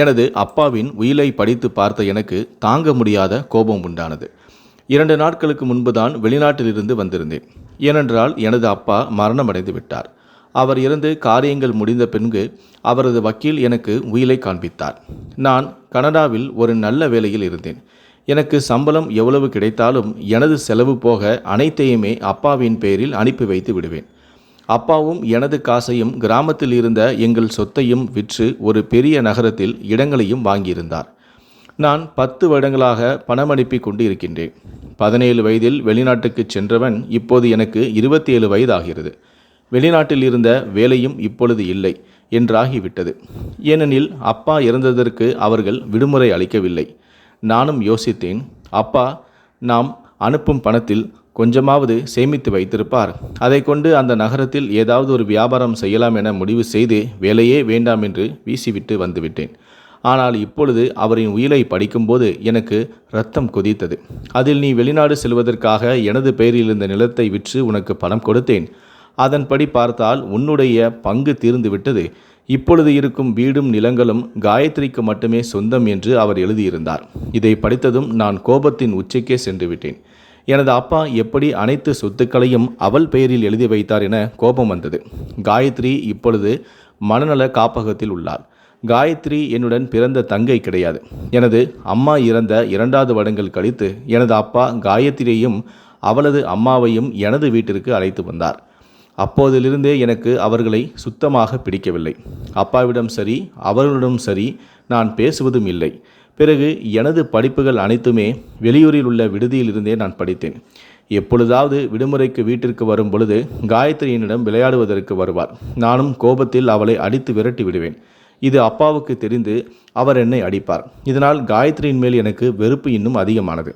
எனது அப்பாவின் உயிலை படித்து பார்த்த எனக்கு தாங்க முடியாத கோபம் உண்டானது. இரண்டு நாட்களுக்கு முன்புதான் வெளிநாட்டிலிருந்து வந்திருந்தேன். ஏனென்றால் எனது அப்பா மரணமடைந்து விட்டார். அவர் இருந்து காரியங்கள் முடிந்த பின்பு அவரது வக்கீல் எனக்கு உயிலை காண்பித்தார். நான் கனடாவில் ஒரு நல்ல வேலையில் இருந்தேன். எனக்கு சம்பளம் எவ்வளவு கிடைத்தாலும் எனது செலவு போக அனைத்தையுமே அப்பாவின் பெயரில் அனுப்பி வைத்து விடுவேன். அப்பாவும் எனது காசையும் கிராமத்தில் இருந்த எங்கள் சொத்தையும் விற்று ஒரு பெரிய நகரத்தில் இடங்களையும் வாங்கியிருந்தார். நான் பத்து வருடங்களாக பணம் அனுப்பி கொண்டு இருக்கின்றேன் பதினேழு வயதில் வெளிநாட்டுக்கு சென்றவன் இப்போது எனக்கு இருபத்தி ஏழு வயதாகிறது. வெளிநாட்டில் இருந்த வேலையும் இப்பொழுது இல்லை என்றாகிவிட்டது. ஏனெனில் அப்பா இறந்ததற்கு அவர்கள் விடுமுறை அளிக்கவில்லை. நானும் யோசித்தேன் அப்பா நாம் அனுப்பும் பணத்தில் கொஞ்சமாவது சேமித்து வைத்திருப்பார். அதை கொண்டு அந்த நகரத்தில் ஏதாவது ஒரு வியாபாரம் செய்யலாம் என முடிவு செய்து வேலையே வேண்டாம் என்று வீசிவிட்டு வந்துவிட்டேன். ஆனால் இப்பொழுது அவரின் உயிரை படிக்கும்போது எனக்கு ரத்தம் கொதித்தது. அதில் நீ வெளிநாடு செல்வதற்காக எனது பெயரில் இருந்த நிலத்தை விற்று உனக்கு பணம் கொடுத்தேன். அதன்படி பார்த்தால் உன்னுடைய பங்கு தீர்ந்துவிட்டது இப்பொழுது இருக்கும் வீடும் நிலங்களும் காயத்ரிக்கு மட்டுமே சொந்தம் என்று அவர் எழுதியிருந்தார். இதை படித்ததும் நான் கோபத்தின் உச்சிக்கே சென்று விட்டேன். எனது அப்பா எப்படி அனைத்து சொத்துக்களையும் அவள் பெயரில் எழுதி வைத்தார் என கோபம் வந்தது. காயத்ரி இப்பொழுது மனநல காப்பகத்தில் உள்ளார் காயத்ரி என்னுடன் பிறந்த தங்கை கிடையாது. எனது அம்மா இறந்த இரண்டாவது வருடங்கள் கழித்து எனது அப்பா காயத்ரியையும் அவளது அம்மாவையும் எனது வீட்டிற்கு அழைத்து வந்தார். அப்போதிலிருந்தே எனக்கு அவர்களை சுத்தமாக பிடிக்கவில்லை. அப்பாவிடம் சரி அவர்களிடம் சரி நான் பேசுவதும் இல்லை. பிறகு எனது படிப்புகள் அனைத்துமே வெளியூரில் உள்ள விடுதியில் இருந்தே நான் படித்தேன். எப்பொழுதாவது விடுமுறைக்கு வீட்டிற்கு வரும் பொழுது காயத்ரியினிடம் விளையாடுவதற்கு வருவார். நானும் கோபத்தில் அவளை அடித்து விரட்டி விடுவேன். இது அப்பாவுக்கு தெரிந்து அவர் என்னை அடிப்பார். இதனால் காயத்ரியின் மேல் எனக்கு வெறுப்பு இன்னும் அதிகமானது.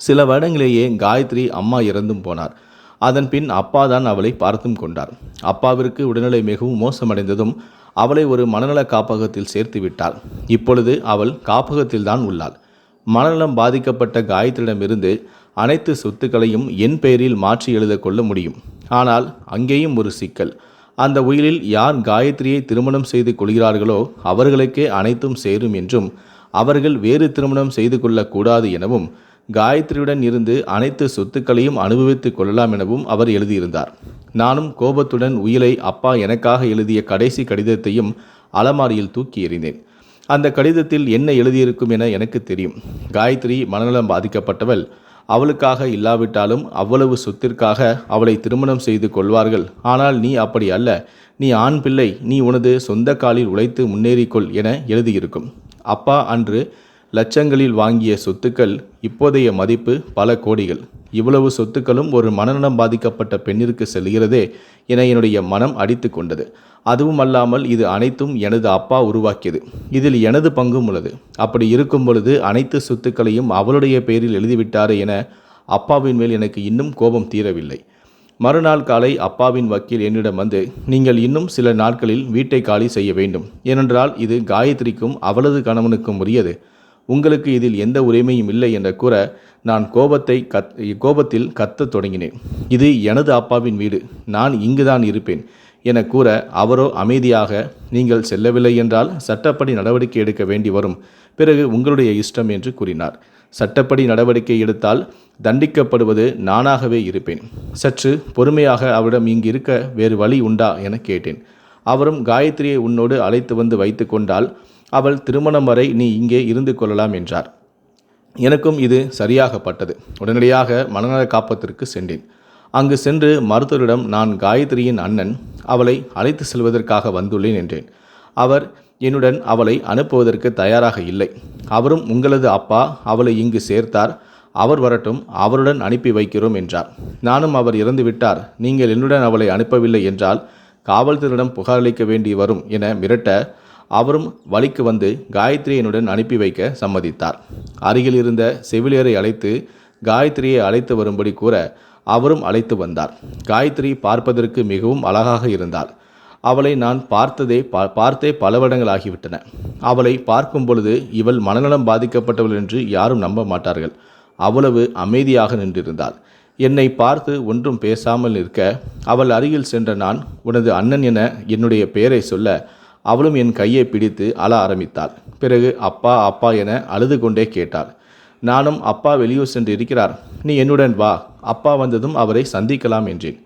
சில வருடங்களேயே காயத்ரி அம்மா இறந்தும் போனார். அதன் பின் அப்பா தான் அவளை பார்த்தும் கொண்டார். அப்பாவிற்கு உடல்நிலை மிகவும் மோசமடைந்ததும் அவளை ஒரு மனநல காப்பகத்தில் சேர்த்து விட்டாள். இப்பொழுது அவள் காப்பகத்தில்தான் உள்ளாள். மனநலம் பாதிக்கப்பட்ட காயத்ரியிடமிருந்து அனைத்து சொத்துக்களையும் என் பெயரில் மாற்றி எழுத கொள்ள முடியும். ஆனால் அங்கேயும் ஒரு சிக்கல். அந்த உயிலில் யார் காயத்ரியை திருமணம் செய்து கொள்கிறார்களோ அவர்களுக்கே அனைத்தும் சேரும் என்றும் அவர்கள் வேறு திருமணம் செய்து கொள்ளக்கூடாது எனவும் காயத்ரியுடன் இருந்து அனைத்து சொத்துக்களையும் அனுபவித்துக் கொள்ளலாம் எனவும் அவர் எழுதியிருந்தார். நானும் கோபத்துடன் உயிலை அப்பா எனக்காக எழுதிய கடைசி கடிதத்தையும் அலமாரியில் தூக்கி எறிந்தேன். அந்த கடிதத்தில் என்ன எழுதியிருக்கும் என எனக்கு தெரியும். காயத்ரி மனநலம் பாதிக்கப்பட்டவள். அவளுக்காக இல்லாவிட்டாலும் அவ்வளவு சொத்திற்காக அவளை திருமணம் செய்து கொள்வார்கள். ஆனால் நீ அப்படி அல்ல. நீ ஆண் பிள்ளை. நீ உனது சொந்த காலில் உழைத்து முன்னேறிக்கொள் என எழுதியிருக்கும். அப்பா அன்று லட்சங்களில் வாங்கிய சொத்துக்கள் இப்போதைய மதிப்பு பல கோடிகள். இவ்வளவு சொத்துக்களும் ஒரு மனநலம் பாதிக்கப்பட்ட பெண்ணிற்கு செல்கிறதே என என்னுடைய மனம் அடித்து கொண்டது. அதுவும் அல்லாமல் இது அனைத்தும் எனது அப்பா உருவாக்கியது. இதில் எனது பங்கும் உள்ளது. அப்படி இருக்கும் பொழுது அனைத்து சொத்துக்களையும் அவளுடைய பெயரில் எழுதிவிட்டார் என அப்பாவின் மேல் எனக்கு இன்னும் கோபம் தீரவில்லை. மறுநாள் காலை அப்பாவின் வக்கீல் என்னிடம் வந்து நீங்கள் இன்னும் சில நாட்களில் வீட்டை காலி செய்ய வேண்டும். ஏனென்றால் இது காயத்ரிக்கும் அவளது கணவனுக்கும் உரியது. உங்களுக்கு இதில் எந்த உரிமையும் இல்லை என்ற கூற நான் கோபத்தை கத் கோபத்தில் கத்தத் தொடங்கினேன். இது எனது அப்பாவின் வீடு நான் இங்குதான் இருப்பேன் என கூற அவரோ அமைதியாக நீங்கள் செல்லவில்லை என்றால் சட்டப்படி நடவடிக்கை எடுக்க வேண்டி வரும் பிறகு உங்களுடைய இஷ்டம் என்று கூறினார். சட்டப்படி நடவடிக்கை எடுத்தால் தண்டிக்கப்படுவது நானாகவே இருப்பேன். சற்று பொறுமையாக அவரிடம் இங்கு இருக்க வேறு வழி உண்டா என கேட்டேன். அவரும் காயத்ரியை உன்னோடு அழைத்து வந்து வைத்து கொண்டால் அவள் திருமணம் வரை நீ இங்கே இருந்து கொள்ளலாம் என்றார். எனக்கும் இது சரியாகப்பட்டது. உடனடியாக மனநல காப்பத்திற்கு சென்றேன். அங்கு சென்று மருத்துவரிடம் நான் காயத்ரியின் அண்ணன் அவளை அழைத்து செல்வதற்காக வந்துள்ளேன் என்றேன். அவர் என்னுடன் அவளை அனுப்புவதற்கு தயாராக இல்லை. அவரும் உங்களது அப்பா அவளை இங்கு சேர்த்தார். அவர் வரட்டும் அவருடன் அனுப்பி வைக்கிறோம் என்றார். நானும் அவர் இறந்துவிட்டார் நீங்கள் என்னுடன் அவளை அனுப்பவில்லை என்றால் காவல்துறையிடம் புகாரளிக்க வேண்டி வரும் என மிரட்ட அவரும் வழிக்கு வந்து காயத்ரியனுடன் அனுப்பி வைக்க சம்மதித்தார். அருகில் இருந்த செவிலியரை அழைத்து காயத்ரியை அழைத்து வரும்படி கூற அவரும் அழைத்து வந்தார். காயத்ரி பார்ப்பதற்கு மிகவும் அழகாக இருந்தாள். அவளை நான் பார்த்ததே பா பார்த்தே பல வருடங்கள் ஆகிவிட்டன. அவளை பார்க்கும் பொழுது இவள் மனநலம் பாதிக்கப்பட்டவள் என்று யாரும் நம்ப மாட்டார்கள். அவ்வளவு அமைதியாக நின்றிருந்தாள். என்னை பார்த்து ஒன்றும் பேசாமல் நிற்க அவள் அருகில் சென்ற நான் உனது அண்ணன் என என்னுடைய பெயரை சொல்ல அவளும் என் கையை பிடித்து அழ ஆரம்பித்தாள். பிறகு அப்பா அப்பா என அழுது கொண்டே கேட்டாள். நானும் அப்பா வெளியூர் சென்று இருக்கிறார். நீ என்னுடன் வா. அப்பா வந்ததும் அவரை சந்திக்கலாம் என்றேன்.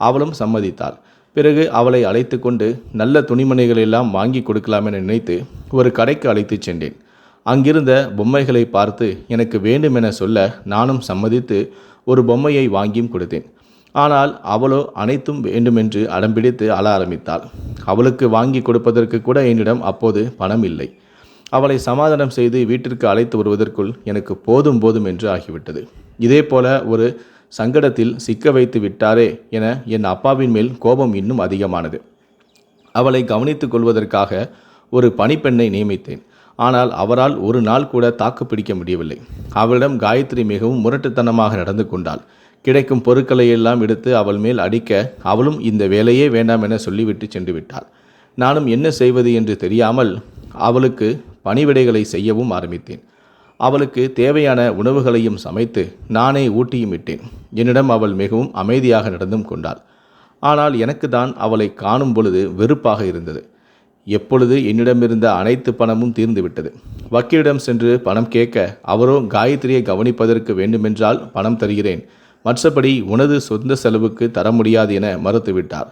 அவளும் சம்மதித்தாள். பிறகு அவளை அழைத்து கொண்டு நல்ல துணிமணிகள் எல்லாம் வாங்கி கொடுக்கலாம் என நினைத்து ஒரு கடைக்கு அழைத்துச் சென்றேன். அங்கிருந்த பொம்மைகளை பார்த்து எனக்கு வேண்டுமென சொல்ல நானும் சம்மதித்து ஒரு பொம்மையை வாங்கியும் கொடுத்தேன். ஆனால் அவளோ அனைத்தும் வேண்டுமென்று அடம்பிடித்து அழ ஆரம்பித்தாள். அவளுக்கு வாங்கி கொடுப்பதற்கு கூட என்னிடம் அப்போது பணம் இல்லை. அவளை சமாதானம் செய்து வீட்டிற்கு அழைத்து வருவதற்குள் எனக்கு போதும் போதும் என்று ஆகிவிட்டது. இதே போல ஒரு சங்கடத்தில் சிக்க வைத்து விட்டாரே என என் அப்பாவின் மேல் கோபம் இன்னும் அதிகமானது. அவளை கவனித்துக் கொள்வதற்காக ஒரு பணிப்பெண்ணை நியமித்தேன். ஆனால் அவரால் ஒரு நாள் கூட தாக்கு பிடிக்க முடியவில்லை. அவளிடம் காயத்ரி மிகவும் முரட்டுத்தனமாக நடந்து கொண்டாள். கிடைக்கும் பொருட்களை எல்லாம் எடுத்து அவள் மேல் அடிக்க அவளும் இந்த வேலையே வேண்டாம் என சொல்லிவிட்டு சென்று விட்டாள் நானும் என்ன செய்வது என்று தெரியாமல் அவளுக்கு பணிவிடைகளை செய்யவும் ஆரம்பித்தேன். அவளுக்கு தேவையான உணவுகளையும் சமைத்து நானே ஊட்டியும் விட்டேன் என்னிடம் அவள் மிகவும் அமைதியாக நடந்தும் கொண்டாள். ஆனால் எனக்கு தான் அவளை காணும் பொழுது வெறுப்பாக இருந்தது. எப்பொழுது என்னிடமிருந்த அனைத்து பணமும் தீர்ந்துவிட்டது. வக்கீலிடம் சென்று பணம் கேட்க அவரோ காயத்ரியை கவனிப்பதற்கு வேண்டுமென்றால் பணம் தருகிறேன். மற்றபடி உனது சொந்த செலவுக்கு தர முடியாது என மறுத்துவிட்டார்.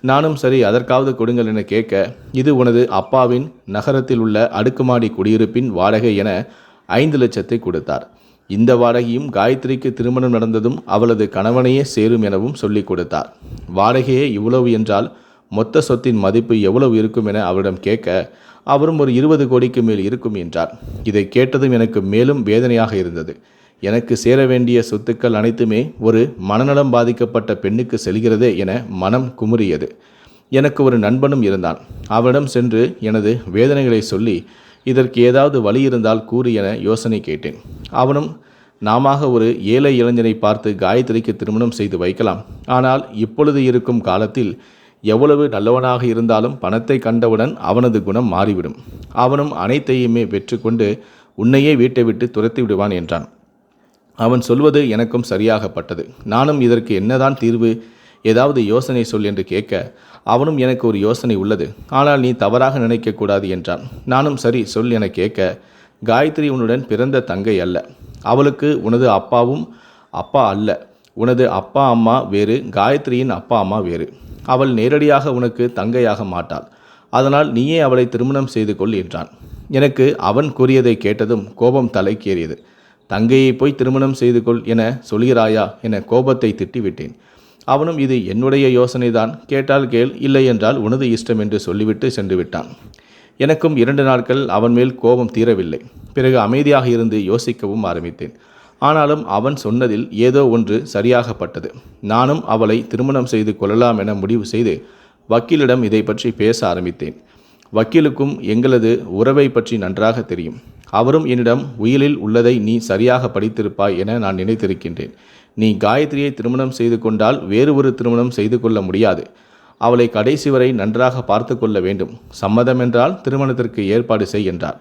நானும் சரி அதற்காவது கொடுங்கள் என கேட்க இது உனது அப்பாவின் நகரத்தில் உள்ள அடுக்குமாடி குடியிருப்பின் வாடகை என ஐந்து லட்சத்தை கொடுத்தார். இந்த வாடகையும் காயத்ரிக்கு திருமணம் நடந்ததும் அவளது கணவனையே சேரும் எனவும் சொல்லிக் கொடுத்தார். வாடகையே இவ்வளவு என்றால் மொத்த சொத்தின் மதிப்பு எவ்வளவு இருக்கும் என அவரிடம் கேட்க அவரும் ஒரு இருபது கோடிக்கு மேல் இருக்கும் என்றார். இதை கேட்டதும் எனக்கு மேலும் வேதனையாக இருந்தது. எனக்கு சேர வேண்டிய சொத்துக்கள் அனைத்துமே ஒரு மனநலம் பாதிக்கப்பட்ட பெண்ணுக்கு செல்கிறதே என மனம் குமுறியது. எனக்கு ஒரு நண்பனும் இருந்தான். அவனிடம் சென்று எனது வேதனைகளை சொல்லி இதற்கு ஏதாவது வழி இருந்தால் கூறு என யோசனை கேட்டேன். அவனும் நாம ஒரு ஏழை இளைஞனை பார்த்து காயத்ரிக்கு திருமணம் செய்து வைக்கலாம். ஆனால் இப்பொழுது இருக்கும் காலத்தில் எவ்வளவு நல்லவனாக இருந்தாலும் பணத்தை கண்டவுடன் அவனது குணம் மாறிவிடும். அவனும் அனைத்தையுமே பெற்றுக்கொண்டு உன்னையே வீட்டை விட்டு துரத்தி விடுவான் என்றான். அவன் சொல்வது எனக்கும் சரியாகப்பட்டது. நானும் இதற்கு என்னதான் தீர்வு? ஏதாவது யோசனை சொல் என்று கேட்க அவனும் எனக்கு ஒரு யோசனை உள்ளது. ஆனால் நீ தவறாக நினைக்கக்கூடாது என்றான். நானும் சரி சொல் என கேட்க காயத்ரி உன்னுடன் பிறந்த தங்கை அல்ல. அவளுக்கு உனது அப்பாவும் அப்பா அல்ல. உனது அப்பா அம்மா வேறு காயத்ரியின் அப்பா அம்மா வேறு. அவள் நேரடியாக உனக்கு தங்கையாக மாட்டாள். அதனால் நீயே அவளை திருமணம் செய்து கொள் என்றான். எனக்கு அவன் கூறியதை கேட்டதும் கோபம் தலைக்கேறியது. தங்கையை போய் திருமணம் செய்து கொள் என சொல்கிறாயா என கோபத்தை திட்டிவிட்டேன். அவனும் இது என்னுடைய யோசனைதான். கேட்டால் கேள் இல்லை என்றால் உனது இஷ்டம் என்று சொல்லிவிட்டு சென்று விட்டான். எனக்கும் இரண்டு நாட்கள் அவன் மேல் கோபம் தீரவில்லை. பிறகு அமைதியாக இருந்து யோசிக்கவும் ஆரம்பித்தேன். ஆனாலும் அவன் சொன்னதில் ஏதோ ஒன்று சரியாகப்பட்டது. நானும் அவளை திருமணம் செய்து கொள்ளலாம் என முடிவு செய்து வக்கீலிடம் இதை பற்றி பேச ஆரம்பித்தேன். வக்கீலுக்கும் எங்களது உறவை பற்றி நன்றாக தெரியும். அவரும் என்னிடம் உயிலில் உள்ளதை நீ சரியாக படித்திருப்பாய் என நான் நினைத்திருக்கின்றேன். நீ காயத்ரியை திருமணம் செய்து கொண்டால் வேறு ஒரு திருமணம் செய்து கொள்ள முடியாது. அவளை கடைசி வரை நன்றாக பார்த்து கொள்ள வேண்டும். சம்மதம் என்றால் திருமணத்திற்கு ஏற்பாடு செய் என்றார்.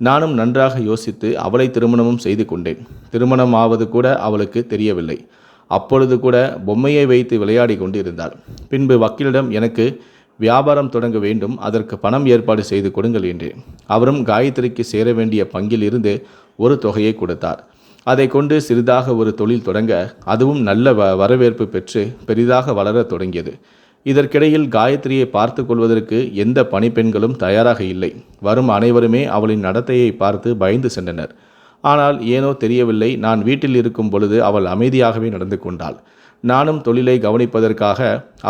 நானும் நன்றாக யோசித்து அவளை திருமணமும் செய்து கொண்டேன். திருமணம் ஆவது கூட அவளுக்கு தெரியவில்லை. அப்பொழுது கூட பொம்மையை வைத்து விளையாடி கொண்டு இருந்தாள் பின்பு வக்கீலிடம் எனக்கு வியாபாரம் தொடங்க வேண்டும் அதற்கு பணம் ஏற்பாடு செய்து கொடுங்கள் என்றேன் அவரும் காயத்ரிக்கு சேர வேண்டிய பங்கில் இருந்து ஒரு தொகையை கொடுத்தார். அதை கொண்டு சிறிதாக ஒரு தொழில் தொடங்க அதுவும் நல்ல வ வரவேற்பு பெற்று பெரிதாக வளர தொடங்கியது. இதற்கிடையில் காயத்ரியை பார்த்து கொள்வதற்கு எந்த பணிப்பெண்களும் தயாராக இல்லை. வரும் அனைவருமே அவளின் நடத்தையை பார்த்து பயந்து சென்றனர். ஆனால் ஏனோ தெரியவில்லை நான் வீட்டில் இருக்கும் பொழுது அவள் அமைதியாகவே நடந்து கொண்டாள். நானும் தொழிலை கவனிப்பதற்காக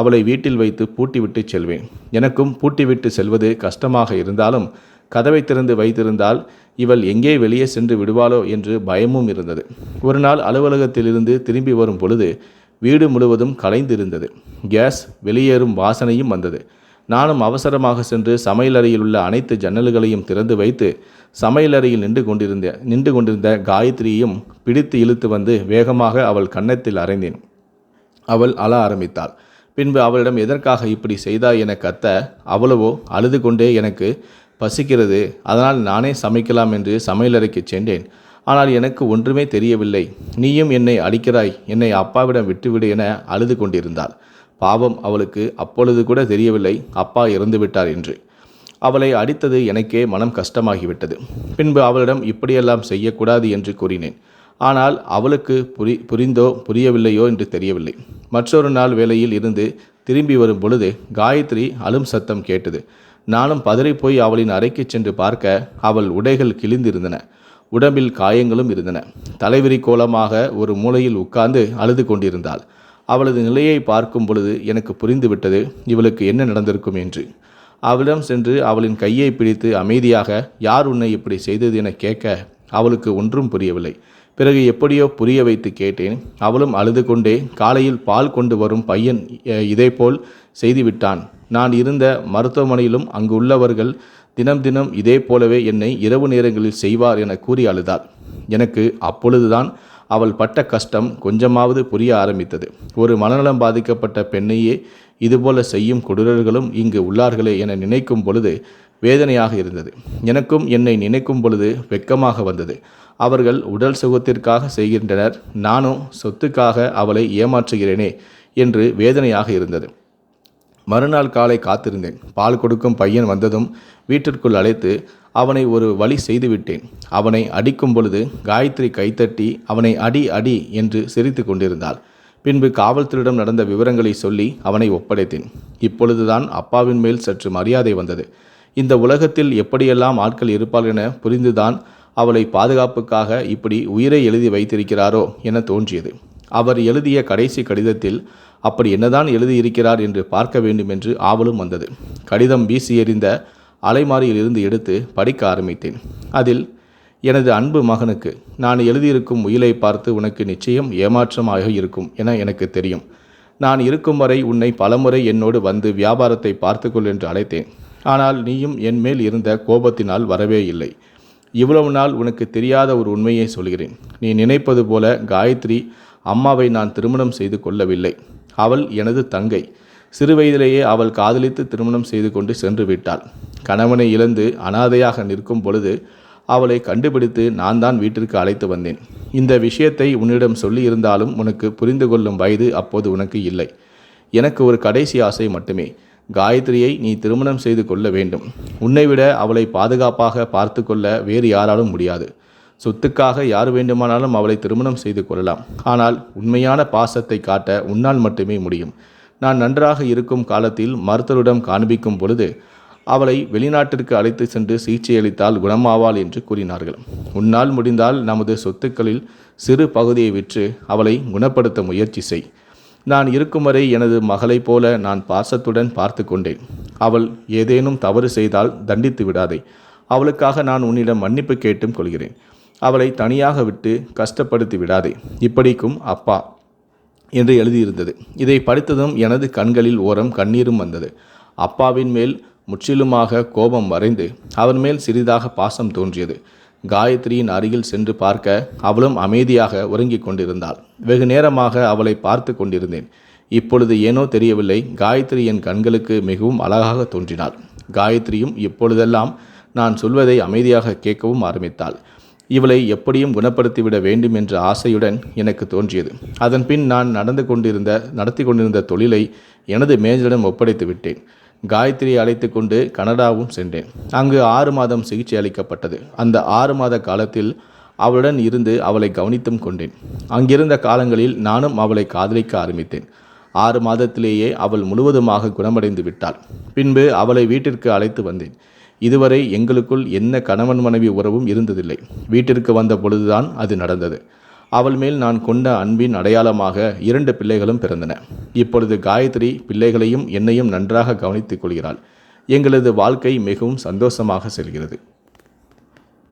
அவளை வீட்டில் வைத்து பூட்டிவிட்டு செல்வேன். எனக்கும் பூட்டிவிட்டு செல்வது கஷ்டமாக இருந்தாலும் கதவை திறந்து வைத்திருந்தால் இவள் எங்கே வெளியே சென்று விடுவாளோ என்று பயமும் இருந்தது. ஒரு நாள் அலுவலகத்திலிருந்து திரும்பி வரும் பொழுது வீடு முழுவதும் கலைந்திருந்தது. கேஸ் வெளியேறும் வாசனையும் வந்தது. நானும் அவசரமாக சென்று சமையலறையில் உள்ள அனைத்து ஜன்னல்களையும் திறந்து வைத்து சமையலறையில் நின்று கொண்டிருந்த நின்று கொண்டிருந்த காயத்ரியையும் பிடித்து இழுத்து வந்து வேகமாக அவள் கன்னத்தில் அறைந்தேன். அவள் அழ ஆரம்பித்தாள். பின்பு அவளிடம் எதற்காக இப்படி செய்தாய் என கத்த அவ்வளவோ அழுது கொண்டே எனக்கு பசிக்கிறது. அதனால் நானே சமைக்கலாம் என்று சமையலறைக்கு சென்றேன். ஆனால் எனக்கு ஒன்றுமே தெரியவில்லை. நீயும் என்னை அடிக்கிறாய். என்னை அப்பாவிடம் விட்டுவிடு என அழுது கொண்டிருந்தாள் பாவம் அவளுக்கு அப்பொழுது கூட தெரியவில்லை. அப்பா இறந்துவிட்டார் என்று. அவளை அடித்தது எனக்கே மனம் கஷ்டமாகிவிட்டது. பின்பு அவளிடம் இப்படியெல்லாம் செய்யக்கூடாது என்று கூறினேன். ஆனால் அவளுக்கு புரி புரிந்தோ புரியவில்லையோ என்று தெரியவில்லை. மற்றொரு நாள் வேளையில் இருந்து திரும்பி வரும் பொழுது காயத்ரி அலும் சத்தம் கேட்டது. நானும் பதறிப்போய் அவளின் அறைக்கு சென்று பார்க்க அவள் உடைகள் கிழிந்திருந்தன. உடம்பில் காயங்களும் இருந்தன. தலைவிரி கோலமாக ஒரு மூலையில் உட்கார்ந்து அழுது கொண்டிருந்தாள். அவளது நிலையை பார்க்கும் பொழுது எனக்கு புரிந்துவிட்டது இவளுக்கு என்ன நடந்திருக்கும் என்று. அவளிடம் சென்று அவளின் கையை பிடித்து அமைதியாக யார் உன்னை இப்படி செய்தது என கேட்க அவளுக்கு ஒன்றும் புரியவில்லை. பிறகு எப்படியோ புரிய வைத்து கேட்டேன். அவளும் அழுது கொண்டே காலையில் பால் கொண்டு வரும் பையன் இதேபோல் செய்துவிட்டான். நான் இருந்த மருத்துவமனையிலும் அங்கு உள்ளவர்கள் தினம் தினம் இதே போலவே என்னை இரவு நேரங்களில் செய்வார் என கூறி அழுதாள். எனக்கு அப்பொழுதுதான் அவள் பட்ட கஷ்டம் கொஞ்சமாவது புரிய ஆரம்பித்தது. ஒரு மனநலம் பாதிக்கப்பட்ட பெண்ணையே இதுபோல செய்யும் கொடூரர்களும் இங்கு உள்ளார்களே என நினைக்கும் பொழுது வேதனையாக இருந்தது. எனக்கும் என்னை நினைக்கும் பொழுது வெட்கமாக வந்தது. அவர்கள் உடல் சுகத்திற்காக செய்கின்றனர். நானும் சொத்துக்காக அவளை ஏமாற்றுகிறேனே என்று வேதனையாக இருந்தது. மறுநாள் காலை காத்திருந்தேன். பால் கொடுக்கும் பையன் வந்ததும் வீட்டிற்குள் அழைத்து அவனை ஒரு வழி செய்துவிட்டேன். அவனை அடிக்கும் பொழுது காயத்ரி கைத்தட்டி அவனை அடி அடி என்று சிரித்து கொண்டிருந்தாள். பின்பு காவல்துறையிடம் நடந்த விவரங்களை சொல்லி அவனை ஒப்படைத்தேன். இப்பொழுதுதான் அப்பாவின் மேல் சற்று மரியாதை வந்தது. இந்த உலகத்தில் எப்படியெல்லாம் ஆட்கள் இருப்பார்கள் என புரிந்துதான் அவளை பாதுகாப்புக்காக இப்படி உயிரை எழுதி வைத்திருக்கிறாரோ என தோன்றியது. அவர் எழுதிய கடைசி கடிதத்தில் அப்படி என்னதான் எழுதியிருக்கிறார் என்று பார்க்க வேண்டும் என்று ஆவலும் வந்தது. கடிதம் வீசி எறிந்த அலைமாரியில் இருந்து எடுத்து படிக்க ஆரம்பித்தேன். அதில் எனது அன்பு மகனுக்கு நான் எழுதியிருக்கும் உயிலை பார்த்து உனக்கு நிச்சயம் ஏமாற்றமாக இருக்கும் என எனக்கு தெரியும். நான் இருக்கும் வரை உன்னை பலமுறை என்னோடு வந்து வியாபாரத்தை பார்த்துக்கொள் என்று அழைத்தேன். ஆனால் நீயும் என் மேல் இருந்த கோபத்தினால் வரவே இல்லை. இவ்வளவு நாள் உனக்கு தெரியாத ஒரு உண்மையை சொல்கிறேன். நீ நினைப்பது போல காயத்ரி அம்மாவை நான் திருமணம் செய்து கொள்ளவில்லை. அவள் எனது தங்கை. சிறுவயதிலேயே அவள் காதலித்து திருமணம் செய்து கொண்டு சென்று விட்டாள். கணவனை இழந்து அனாதையாக நிற்கும் பொழுது அவளை கண்டுபிடித்து நான் தான் வீட்டிற்கு அழைத்து வந்தேன். இந்த விஷயத்தை உன்னிடம் சொல்லியிருந்தாலும் உனக்கு புரிந்து கொள்ளும் வயது அப்போது உனக்கு இல்லை. எனக்கு ஒரு கடைசி ஆசை மட்டுமே. காயத்ரியை நீ திருமணம் செய்து கொள்ள வேண்டும். உன்னை விட அவளை பாதுகாப்பாக பார்த்து கொள்ள வேறு யாராலும் முடியாது. சொத்துக்காக யார் வேண்டுமானாலும் அவளை திருமணம் செய்து கொள்ளலாம். ஆனால் உண்மையான பாசத்தை காட்ட உன்னால் மட்டுமே முடியும். நான் நன்றாக இருக்கும் காலத்தில் மருத்துவரிடம் காண்பிக்கும் பொழுது அவளை வெளிநாட்டிற்கு அழைத்து சென்று சிகிச்சை அளித்தால் குணமாவாள் என்று கூறினார்கள். உன்னால் முடிந்தால் நமது சொத்துக்களில் சிறு பகுதியை விற்று அவளை குணப்படுத்த முயற்சி செய். நான் இருக்கும் வரை எனது மகளைப் போல நான் பாசத்துடன் பார்த்து கொண்டேன். அவள் ஏதேனும் தவறு செய்தால் தண்டித்து விடாதே. அவளுக்காக நான் உன்னிடம் மன்னிப்பு கேட்டும் கொள்கிறேன். அவளை தனியாக விட்டு கஷ்டப்படுத்தி விடாதே. இப்படிக்கும் அப்பா என்று எழுதியிருந்தது. இதை படித்ததும் எனது கண்களில் ஓரம் கண்ணீரும் வந்தது. அப்பாவின் மேல் முற்றிலுமாக கோபம் வரைந்து அவன் மேல் சிறிதாக பாசம் தோன்றியது. காயத்ரியின் அருகில் சென்று பார்க்க அவளும் அமைதியாக உறங்கிக் கொண்டிருந்தாள். வெகு நேரமாக அவளை பார்த்து கொண்டிருந்தேன். இப்பொழுது ஏனோ தெரியவில்லை காயத்ரி என் கண்களுக்கு மிகவும் அழகாக தோன்றினாள். காயத்ரியும் இப்பொழுதெல்லாம் நான் சொல்வதை அமைதியாக கேட்கவும் ஆரம்பித்தாள். இவளை எப்படியும் குணப்படுத்திவிட வேண்டும் என்ற ஆசையுடன் எனக்கு தோன்றியது. அதன் பின் நான் நடந்து கொண்டிருந்த நடத்தி கொண்டிருந்த தொழிலை எனது மேஜரிடம் ஒப்படைத்து விட்டேன் காயத்ரியை அழைத்து கொண்டு கனடாவும் சென்றேன். அங்கு ஆறு மாதம் சிகிச்சை அளிக்கப்பட்டது. அந்த ஆறு மாத காலத்தில் அவளுடன் இருந்து அவளை கவனித்தும் கொண்டேன். அங்கிருந்த காலங்களில் நானும் அவளை காதலிக்க ஆரம்பித்தேன். ஆறு மாதத்திலேயே அவள் முழுவதுமாக குணமடைந்து விட்டாள். பின்பு அவளை வீட்டிற்கு அழைத்து வந்தேன். இதுவரை எங்களுக்குள் என்ன கணவன் மனைவி உறவும் இருந்ததில்லை. வீட்டிற்கு வந்த பொழுதுதான் அது நடந்தது. அவள் மேல் நான் கொண்ட அன்பின் அடையாளமாக இரண்டு பிள்ளைகளும் பிறந்தன. இப்பொழுது காயத்ரி பிள்ளைகளையும் என்னையும் நன்றாக கவனித்துக் கொள்கிறாள். எங்களது வாழ்க்கை மிகவும் சந்தோஷமாக செல்கிறது.